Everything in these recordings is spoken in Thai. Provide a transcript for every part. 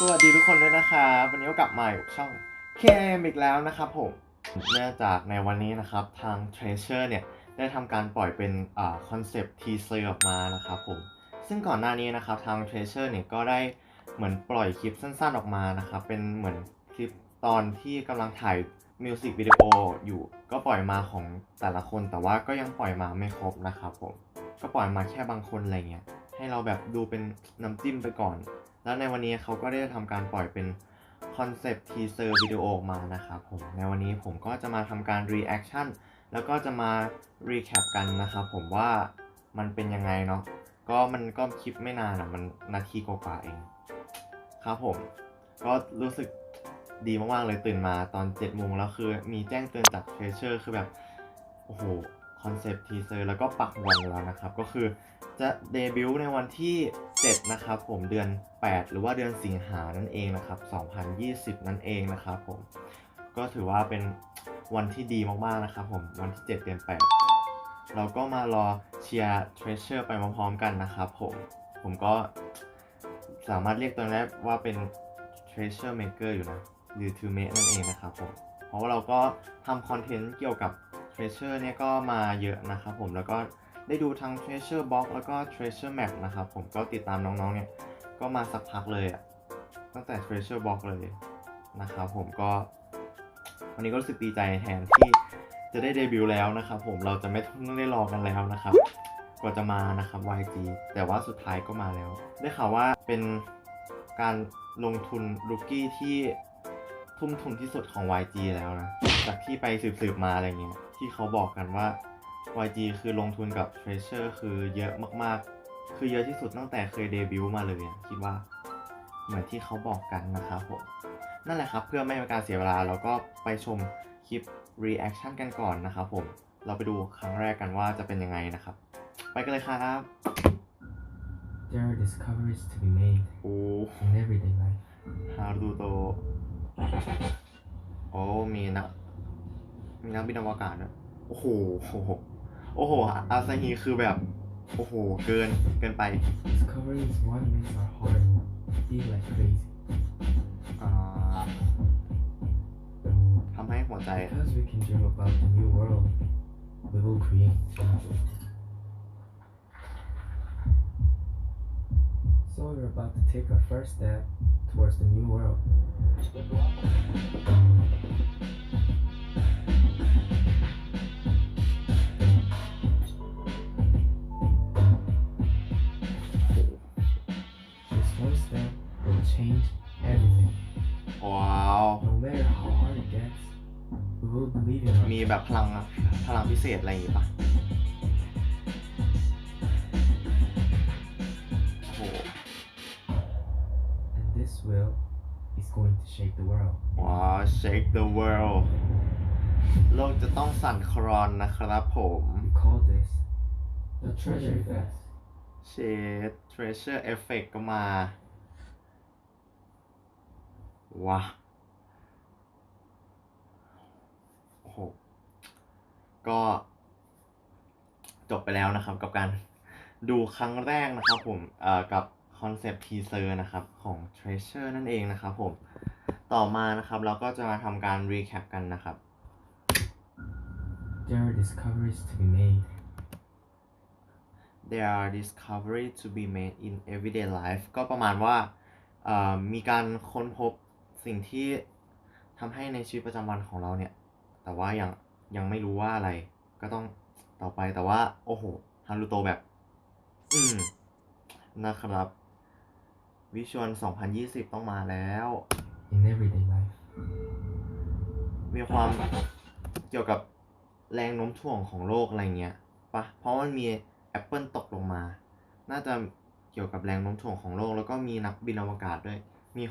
สวัสดีทุกคนด้วยนะครับวันนี้ก็กลับมาอยู่กับช่องเคมอีกแล้วนะครับผมเนื่องจากในวันนี้นะครับทาง Treasure เนี่ยได้ทำการปล่อยเป็นอคอนเซปต์ทีเซอร์ออกมานะครับผมซึ่งก่อนหน้านี้นะครับทาง Treasure เนี่ยก็ได้เหมือนปล่อยคลิปสั้นๆออกมานะครับเป็นเหมือนคลิปตอนที่กำลังถ่ายมิวสิกวิดีโออยู่ก็ปล่อยมาของแต่ละคนแต่ว่าก็ยังปล่อยมาไม่ครบนะครับผมก็ปล่อยมาแค่บางคนอะไรเงี้ยให้เราแบบดูเป็นน้ำจิ้มไปก่อน แล้วในวันนี้เขาก็ได้ทำการปล่อยเป็นคอนเซปต์ทีเซอร์วิดีโอออกมานะครับผม ในวันนี้ผมก็จะมาทำการรีแอคชั่นแล้วก็จะมารีแคปกันนะครับผมว่ามันเป็นยังไงเนาะ ก็มันก็คลิปไม่นานอะมันนาทีกว่าๆเอง ครับผม ก็รู้สึกดีมากๆเลยตื่นมาตอน7จ็ดโมงแล้วคือมีแจ้งเตือนจากเทรเชอร์คือแบบ โอ้โห คอนเซปต์ทีเซอร์แล้วก็ปักวันแล้วนะครับ ก็คือจะเดบิวต์ในวันที่ 7 นะครับผมเดือน 8 หรือว่าเดือนสิงหานั่นเองนะครับ 2020 นั่นเองนะครับผมก็ถือว่าเป็นวันที่ดีมากๆนะครับผมวันที่ 7 เดือน 8 เราก็มารอเชียร์ Treasure ไปพร้อมๆกันนะครับผมผมก็สามารถเรียกตัวนี้ว่าเป็น Treasure Maker อยู่นะหรือ To Make นั่นเองนะครับผมเพราะว่าเราก็ทำคอนเทนต์เกี่ยวกับ Treasure เนี่ยก็มาเยอะนะครับผมแล้วก็ได้ดูทั้ง Treasure Box แล้วก็ Treasure Map นะครับผมก็ติดตามน้องๆเนี่ยก็มาสักพักเลยอะตั้งแต่ Treasure Box เลยนะครับผมก็วันนี้ก็รู้สึกดีใจแทนที่จะได้เดบิวต์แล้วนะครับผมเราจะไม่ต้องได้รอกันแล้วนะครับกว่าจะมานะครับ YG แต่ว่าสุดท้ายก็มาแล้ว ได้ข่าวว่าเป็นการลงทุนลูกี้ที่ทุ่มทุนที่สุดของ YG แล้วนะ จากที่ไปสืบๆมาอะไรเงี้ย ที่เขาบอกกันว่า YG คือลงทุนกับ Treasure คือเยอะมากๆ คือเยอะที่สุดตั้งแต่เคยเดบิวต์มาเลยอะคิดว่า เหมือนที่เขาบอกกันนะครับผม นั่นแหละครับเพื่อไม่เป็นการเสียเวลาเราก็ไปชมคลิป reaction กันก่อนนะครับผม เราไปดูครั้งแรกกันว่าจะเป็นยังไงนะครับ ไปกันเลยครับ There are discoveries to be made โอ้ in everyday life. ฮารุโตโอ้มีนัก มีนักบินอวกาศด้วยโอ้โหโอ้โห โอ้โห อาซาฮีคือแบบ โอ้โห เกิน เกินไป Discovery is what makes our heart beat like crazy. อ่าทำให้หัวใจ Because we can dream about the new world, we will create. So we're about to take our first step towards the new world. แบบพลังพลังพิเศษอะไรอย่างงี้ปะโอ้โห And this will is going to shake the world. ว้าว shake the world โลกจะต้องสั่นคลอนนะครับผม We call this the treasure effect. เชด treasure effect ก็มาว้าโอ้โห ก็จบไปแล้วนะครับ กับการดูครั้งแรกนะครับผมเอ่อกับคอนเซปต์ทีเซอร์นะครับของ treasure นั่นเองนะครับผมต่อมานะครับเราก็จะมาทำการ recap กันนะครับ There are discoveries to be made. there are discovery to be made in everyday life ก็ประมาณว่าเอ่อมีการค้นพบสิ่งที่ทำให้ในชีวิตประจำวันของเราเนี่ย แต่ว่ายัง ยังไม่รู้ว่าอะไร ก็ต้องต่อไปแต่ว่า โอ้โหฮารุโตแบบ อืมนะครับ วิชวล2020 ต้องมาแล้ว In everyday life. มีความเกี่ยวกับแรงโน้มถ่วงของโลกอะไรเงี้ยปะเพราะมันมีแอปเปิลตกลงมา น่าจะเกี่ยวกับแรงโน้มถ่วงของโลก แล้วก็มีนักบินอวกาศด้วย มี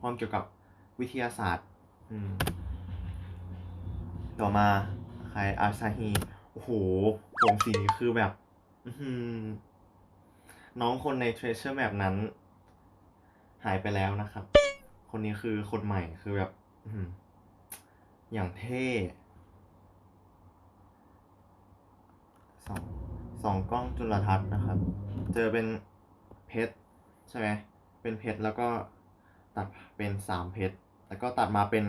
ความเกี่ยวกับวิทยาศาสตร์อืมต่อมา ใครอาซาฮีโอ้โห ผมสีนี้คือแบบ น้องคนใน Treasure Map นั้น หายไปแล้วนะครับ คนนี้คือคนใหม่คือแบบอื้อหืออย่างเท่สองสองกล้องจุลทรรศน์นะครับ เจอเป็นเพชรใช่ไหมเป็นเพชรแล้วก็ตัดเป็นสามเพชรแล้วก็ตัดมาเป็น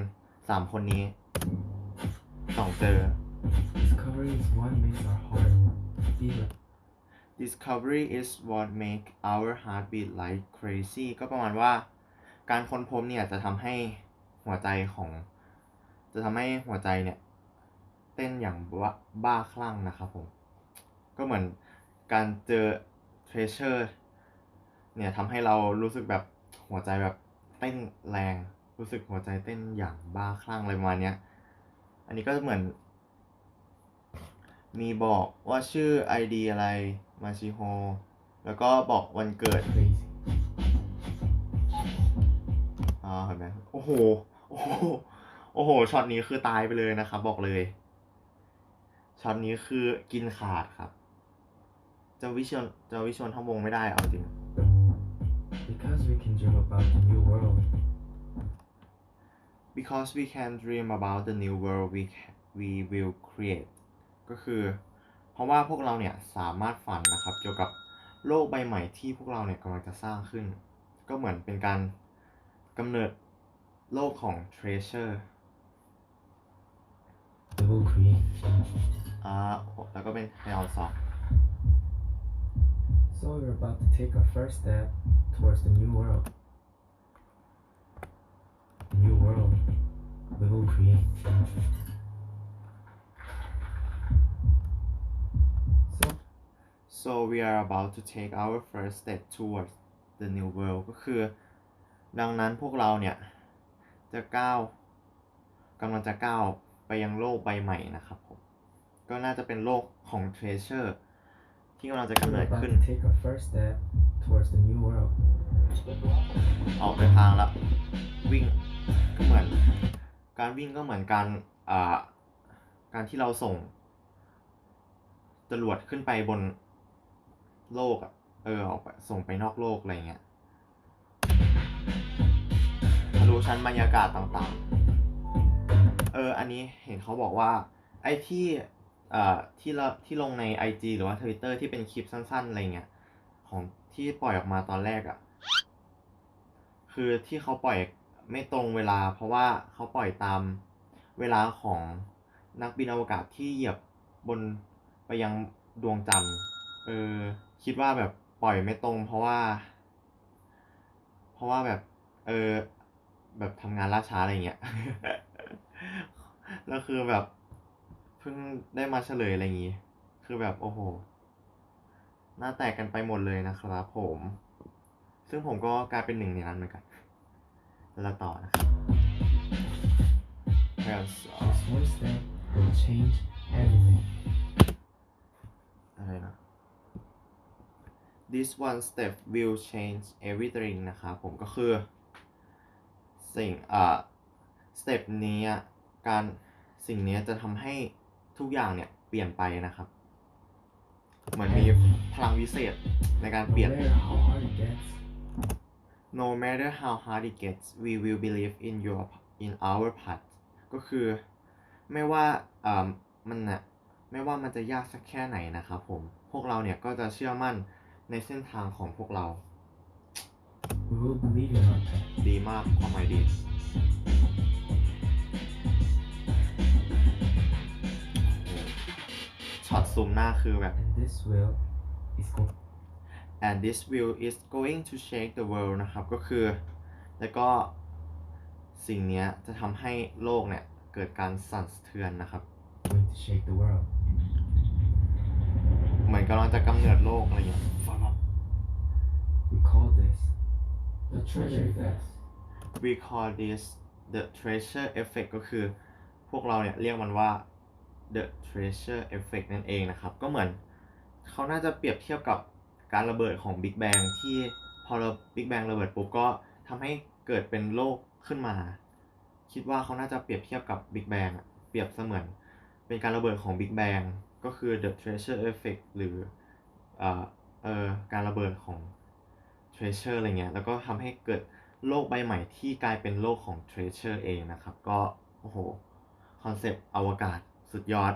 สามคนนี้สองเจอ Discovery is what makes our heart beat like Discovery is what make our heart beat like crazy ก็ประมาณว่าการค้นพบเนี่ยจะทำให้หัวใจของ จะทำให้หัวใจเนี่ย เต้นอย่างบ้าบ้าคลั่งนะครับผม ก็เหมือนการเจอ treasure เนี่ยทำให้เรารู้สึกแบบหัวใจแบบเต้นแรง รู้สึกหัวใจเต้นอย่างบ้าคลั่งอะไรประมาณเนี้ย อันนี้ก็เหมือน มีบอกว่าชื่อ ID อะไร มาชิโฮ แล้วก็บอกวันเกิด crazy. อ่าเห็นไหมโอ้โห โอ้โห โอ้โห ช็อตนี้คือตายไปเลยนะครับ บอกเลย ช็อตนี้คือกินขาดครับ จะวิชวลจะวิชวลทั้งวงไม่ได้เอาจริง Because we can dream about the new world, because we can dream about the new world we ca- we will create ก็คือ เพราะว่าพวกเราเนี่ยสามารถฝันนะครับเกี่ยวกับโลกใบใหม่ที่พวกเราเนี่ยกำลังจะสร้างขึ้น ก็เหมือนเป็นการกำเนิดโลกของ treasure we will create. อ่าแล้วก็เป็นไฮออนซอง So we're about to take our first step towards the new world. The new world we will create. So so we are about to take our first step towards the new world ก็คือ ดังนั้นพวกเราเนี่ย จะก้าวกำลังจะก้าวไปยังโลกใบใหม่นะครับผม ก็น่าจะเป็นโลกของ treasure ที่กำลังจะกำ we're เนิด about ขึ้น to take our first step towards the new world. ออกเดินทางแล้ววิ่งก็เหมือน การวิ่งก็เหมือนการอ่าการที่เราส่งจรวดขึ้นไปบน โลกอะเออออกไปส่งไปนอกโลกอะไรเงี้ยทะลุชั้นบรรยากาศต่างๆ เออ อันนี้เห็นเขาบอกว่า ไอ้ที่เอ่อที่เราที่ลงใน IG หรือว่า Twitter ที่เป็นคลิปสั้นๆ อะไรเงี้ยของที่ปล่อยออกมาตอนแรกอะคือที่เขาปล่อยไม่ตรงเวลา เพราะว่าเขาปล่อยตามเวลาของนักบินอวกาศที่เหยียบบนไปยังดวงจันทร์เออ คิดว่าแบบปล่อยไม่ตรง เพราะว่า เพราะว่าแบบ เออแบบทำงานล่าช้าอะไรเงี้ย แล้วคือแบบเพิ่งได้มาเฉลยอะไรอย่างงี้ คือแบบโอ้โห หน้าแตกกันไปหมดเลยนะครับผม ซึ่งผมก็กลายเป็นหนึ่งในนั้นเหมือนกันแล้วเราต่อนะครับ Well, so- This one step will change everything. อะไรนะ This one step will change everything นะครับผมก็คือ สิ่งอ่าสเต็ปนี้อะการสิ่งนี้จะทำให้ทุกอย่างเนี่ยเปลี่ยนไปนะครับ เหมือนมีพลังวิเศษในการ No เปลี่ยน matter how hard it gets, No matter how hard it gets we will believe in your in our path ก็คือไม่ว่าอ่ามันน่ะไม่ว่ามันจะยากสักแค่ไหนนะครับผม พวกเราเนี่ยก็จะเชื่อมั่น ในเส้นทางของพวกเรา we will believe in our path. ดีมากความหมายดี ช็อตซูมหน้าคือแบบ And this will is going and this will is going to shake the world นะครับก็คือ แล้วก็สิ่งเนี้ยจะทำให้โลกเนี่ย เกิดการสั่นสะเทือนนะครับ going to shake the world. เหมือนกำลังจะกำเนิดโลกอะไรอย่างเงี้ย We call this the treasure effect. we call this the treasure effect ก็คือพวกเราเนี่ยเรียกมันว่า the treasure effect นั่นเองนะครับ ก็เหมือนเขาน่าจะเปรียบเทียบกับการระเบิดของ Big Bang ที่พอเรา Big Bang ระเบิดปุ๊บก็ทำให้เกิดเป็นโลกขึ้นมา คิดว่าเขาน่าจะเปรียบเทียบกับ Big Bang เปรียบเสมือน เป็นการระเบิดของ Big Bang ก็คือ the treasure effect หรือเอ่อเออการระเบิดของ treasure อะไรเงี้ยแล้วก็ทำให้เกิดโลกใบใหม่ที่กลายเป็นโลกของ treasure เองนะครับ ก็โอ้โหคอนเซปต์อวกาศสุดยอด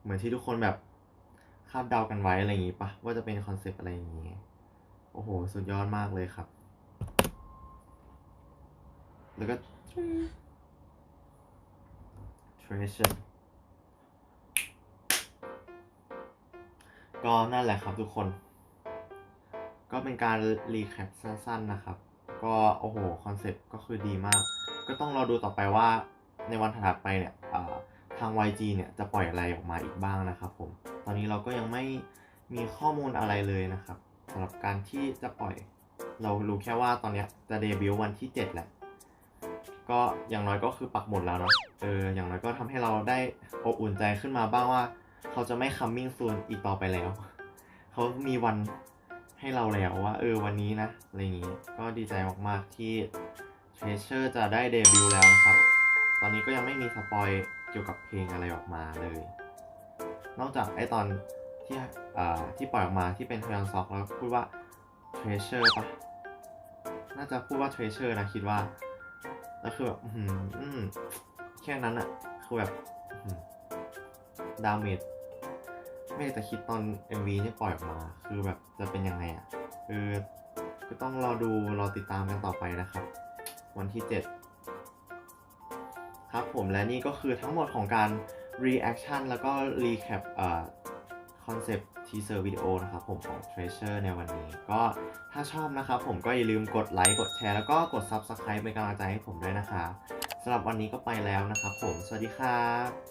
เหมือนที่ทุกคนแบบคาดเดากันไว้อะไรอย่างงี้ปะว่าจะเป็นคอนเซปต์อะไรอย่างงี้โอ้โห สุดยอดมากเลยครับ แล้วก็ treasure ก็นั่นแหละครับทุกคน ก็เป็นการรีแคปสั้นๆนะครับ ก็โอ้โหคอนเซ็ปต์ก็คือดีมาก ก็ต้องรอดูต่อไปว่าในวันถัดไปเนี่ยทาง YG เนี่ยจะปล่อยอะไรออกมาอีกบ้างนะครับผม ตอนนี้เราก็ยังไม่มีข้อมูลอะไรเลยนะครับสำหรับการที่จะปล่อย เรารู้แค่ว่าตอนเนี้ยจะเดบิวต์วันที่ 7 แหละ ก็อย่างน้อยก็คือปักหมุดแล้วเนาะ เออ อย่างน้อยก็ทำให้เราได้อบอุ่นใจขึ้นมาบ้างว่า เขาจะไม่ coming soon อีกต่อไปแล้ว เขามีวัน ให้เราแล้วว่าเออวันนี้นะอะไรอย่างงี้ก็ดีใจมากๆที่ Treasure จะได้เดบิวต์แล้วนะครับ ตอนนี้ก็ยังไม่มีสปอยเกี่ยวกับเพลงอะไรออกมาเลย นอกจากไอตอนที่อ่าที่ปล่อยออกมาที่เป็นเทยอนซอกแล้วพูดว่า Treasure ปะน่าจะพูดว่า Treasure นะคิดว่าแล้วคือแบบอื้อหืออืมแค่นั้นอะคือแบบดาเมจ ไม่ได้แต่คิดตอน MV ที่ปล่อยออกมา คือแบบจะเป็นยังไงอะคือก็ต้องรอดูรอติดตามกันต่อไปนะครับ วันที่ 7 ครับผมและนี่ก็คือทั้งหมดของการ reaction แล้วก็ recap อ่าคอนเซปต์ทีเซอร์วิดีโอนะครับผมของ Treasure ในวันนี้ ก็ถ้าชอบนะครับผมก็อย่าลืมกดไลค์กดแชร์แล้วก็กด Subscribe เป็นกำลังใจให้ผมด้วยนะคะสำหรับวันนี้ก็ไปแล้วนะครับผม สวัสดีครับ